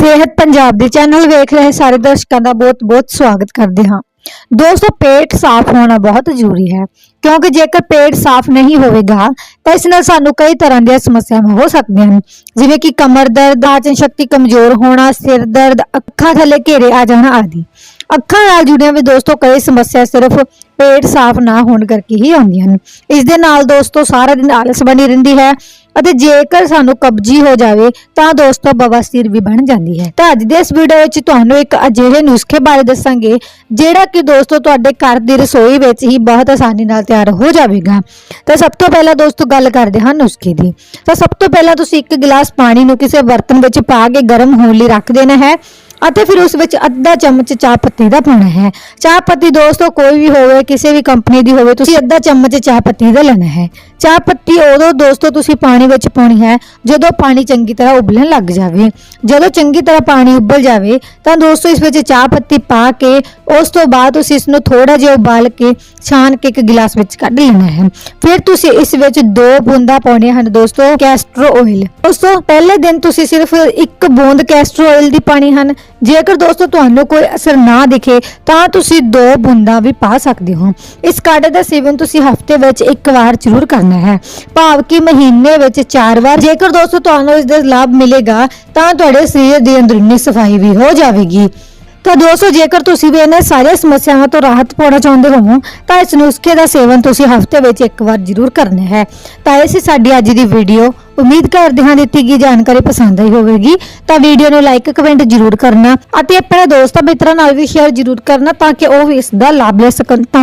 ਸਿਹਤ ਪੰਜਾਬ ਦੇ ਚੈਨਲ ਵੇਖ ਰਹੇ ਸਾਰੇ ਦਰਸ਼ਕਾਂ ਦਾ ਬਹੁਤ-ਬਹੁਤ ਸਵਾਗਤ ਕਰਦੇ ਹਾਂ। ਦੋਸਤੋ, ਪੇਟ ਸਾਫ਼ ਹੋਣਾ ਬਹੁਤ ਜ਼ਰੂਰੀ ਹੈ, ਕਿਉਂਕਿ ਜੇਕਰ ਪੇਟ ਸਾਫ਼ ਨਹੀਂ ਹੋਵੇਗਾ, ਤਾਂ ਇਸ ਨਾਲ ਸਾਨੂੰ ਕਈ ਤਰ੍ਹਾਂ ਦੀਆਂ ਸਮੱਸਿਆਵਾਂ ਹੋ ਸਕਦੀਆਂ ਹਨ। ਜਿਵੇਂ ਕਿ ਕਮਰ ਦਰਦ, ਆਚਨ ਸ਼ਕਤੀ ਕਮਜ਼ੋਰ ਹੋਣਾ, ਸਿਰ ਦਰਦ, ਅੱਖਾਂ ਥੱਲੇ ਘੇਰੇ ਆ ਜਾਣਾ ਆਦਿ। ਅੱਖਾਂ ਨਾਲ ਜੁੜੀਆਂ ਵੀ ਦੋਸਤੋ, ਕਈ ਸਮੱਸਿਆ ਸਿਰਫ ਪੇਟ ਸਾਫ਼ ਨਾ ਹੋਣ ਕਰਕੇ ਹੀ ਆਉਂਦੀਆਂ ਹਨ। ਇਸ ਦੇ ਨਾਲ ਦੋਸਤੋ, ਸਾਰਾ ਦਿਨ ਆਲਸ ਬਣੀ ਰਹਿੰਦੀ ਹੈ ਅਤੇ ਜੇਕਰ ਸਾਨੂੰ ਕਬਜੀ ਹੋ ਜਾਵੇ, ਤਾਂ ਦੋਸਤੋ ਬਵਾਸੀਰ ਵੀ ਬਣ ਜਾਂਦੀ ਹੈ। ਤਾਂ ਅੱਜ ਦੇ ਇਸ ਵੀਡੀਓ ਵਿੱਚ ਤੁਹਾਨੂੰ ਇੱਕ ਅਜਿਹੇ ਨੁਸਖੇ ਬਾਰੇ ਦੱਸਾਂਗੇ, ਜਿਹੜਾ ਕਿ ਦੋਸਤੋ ਤੁਹਾਡੇ ਘਰ ਦੀ ਰਸੋਈ ਵਿੱਚ ਹੀ ਬਹੁਤ ਆਸਾਨੀ ਨਾਲ ਤਿਆਰ ਹੋ ਜਾਵੇਗਾ। ਤਾਂ ਸਭ ਤੋਂ ਪਹਿਲਾਂ ਦੋਸਤੋ ਗੱਲ ਕਰਦੇ ਹਾਂ ਨੁਸਖੇ ਦੀ। ਤਾਂ ਸਭ ਤੋਂ ਪਹਿਲਾਂ ਤੁਸੀਂ ਇੱਕ ਗਲਾਸ ਪਾਣੀ ਨੂੰ ਕਿਸੇ ਬਰਤਨ ਵਿੱਚ ਪਾ ਕੇ ਗਰਮ ਹੋਣ ਲਈ ਰੱਖ ਦੇਣਾ ਹੈ। ਅਤੇ ਫਿਰ ਉਸ ਵਿੱਚ ਅੱਧਾ ਚਮਚ ਚਾਹ ਪੱਤੀ ਦਾ ਪਾਉਣਾ ਹੈ। ਚਾਹ ਪੱਤੀ ਦੋਸਤੋ, ਕੋਈ ਵੀ ਹੋਵੇ, ਕਿਸੇ ਵੀ ਕੰਪਨੀ ਦੀ ਹੋਵੇ, ਤੁਸੀਂ ਅੱਧਾ ਚਮਚ ਚਾਹ ਪੱਤੀ ਦਾ ਲੈਣਾ ਹੈ। ਚਾਹ ਪੱਤੀ ਉਦੋਂ ਦੋਸਤੋ ਤੁਸੀਂ ਪਾਣੀ ਵਿੱਚ ਪਾਉਣੀ ਹੈ, ਜਦੋਂ ਪਾਣੀ ਚੰਗੀ ਤਰ੍ਹਾਂ ਉਬਲਣ ਲੱਗ ਜਾਵੇ। ਜਦੋਂ ਚੰਗੀ ਤਰ੍ਹਾਂ ਪਾਣੀ ਉਬਲ ਜਾਵੇ, ਤਾਂ ਦੋਸਤੋ ਇਸ ਵਿੱਚ ਚਾਹ ਪੱਤੀ ਪਾ ਕੇ, ਉਸ ਤੋਂ ਬਾਅਦ ਤੁਸੀਂ ਇਸ ਨੂੰ ਥੋੜਾ ਜਿਹਾ ਉਬਾਲ ਕੇ, ਛਾਣ ਕੇ ਇੱਕ ਗਿਲਾਸ ਵਿੱਚ ਕੱਢ ਲੈਣਾ ਹੈ। ਫਿਰ ਤੁਸੀਂ ਇਸ ਵਿੱਚ ਦੋ ਬੂੰਦਾਂ ਪਾਉਣੀਆਂ ਹਨ ਦੋਸਤੋ, ਕੈਸਟਰ ਆਇਲ। ਦੋਸਤੋ, ਪਹਿਲੇ ਦਿਨ ਤੁਸੀਂ ਸਿਰਫ ਇੱਕ ਬੂੰਦ ਕੈਸਟਰ ਆਇਲ ਦੀ ਪਾਣੀ ਹਨ। ਜੇਕਰ ਦੋਸਤੋ ਤੁਹਾਨੂੰ ਕੋਈ ਅਸਰ ਨਾ ਦਿਖੇ, ਤਾਂ ਤੁਸੀਂ ਦੋ ਬੂੰਦਾਂ ਵੀ ਪਾ ਸਕਦੇ ਹੋ। ਇਸ ਕਾੜੇ ਦਾ ਸੇਵਨ ਤੁਸੀਂ ਹਫ਼ਤੇ ਵਿੱਚ ਇੱਕ ਵਾਰ ਜ਼ਰੂਰ ਕਰਨਾ ਹੈ। ਭਾਵ ਕਿ ਮਹੀਨੇ ਵਿੱਚ ਚਾਰ ਵਾਰ ਜੇਕਰ ਦੋਸਤੋ ਤੁਹਾਨੂੰ ਇਸ ਦਾ ਲਾਭ ਮਿਲੇਗਾ, ਤਾਂ ਤੁਹਾਡੇ ਸਰੀਰ ਦੀ ਅੰਦਰੂਨੀ ਸਫ਼ਾਈ ਵੀ ਹੋ ਜਾਵੇਗੀ। ਤਾਂ ਦੋਸਤੋ ਜੇਕਰ ਤੁਸੀਂ ਵੀ ਇਹਨਾਂ ਸਾਰੀਆਂ ਸਮੱਸਿਆਵਾਂ ਤੋਂ ਰਾਹਤ ਪਾਉਣਾ ਚਾਹੁੰਦੇ ਹੋ ਤਾਂ ਇਸ ਨੁਸਖੇ ਦਾ ਸੇਵਨ ਤੁਸੀਂ ਹਫ਼ਤੇ ਵਿੱਚ ਇੱਕ ਵਾਰ ਜ਼ਰੂਰ ਕਰਨਾ ਹੈ। ਤਾਂ ਇਹ ਸੀ ਸਾਡੀ ਅੱਜ ਦੀ ਵੀਡੀਓ ਉਮੀਦ ਕਰਦੇ ਹਾਂ ਦਿੱਤੀ ਗਈ ਜਾਣਕਾਰੀ ਪਸੰਦ ਆਈ ਹੋਵੇਗੀ। ਤਾਂ ਵੀਡੀਓ ਨੂੰ ਲਾਈਕ ਕਮੈਂਟ ਜ਼ਰੂਰ ਕਰਨਾ ਅਤੇ ਆਪਣੇ ਦੋਸਤਾਂ ਮਿੱਤਰਾਂ ਨਾਲ ਵੀ ਸ਼ੇਅਰ ਜ਼ਰੂਰ ਕਰਨਾ ਤਾਂ ਕਿ ਉਹ ਵੀ ਇਸ ਦਾ ਲਾਭ ਲੈ ਸਕਣ। ਤਾਂ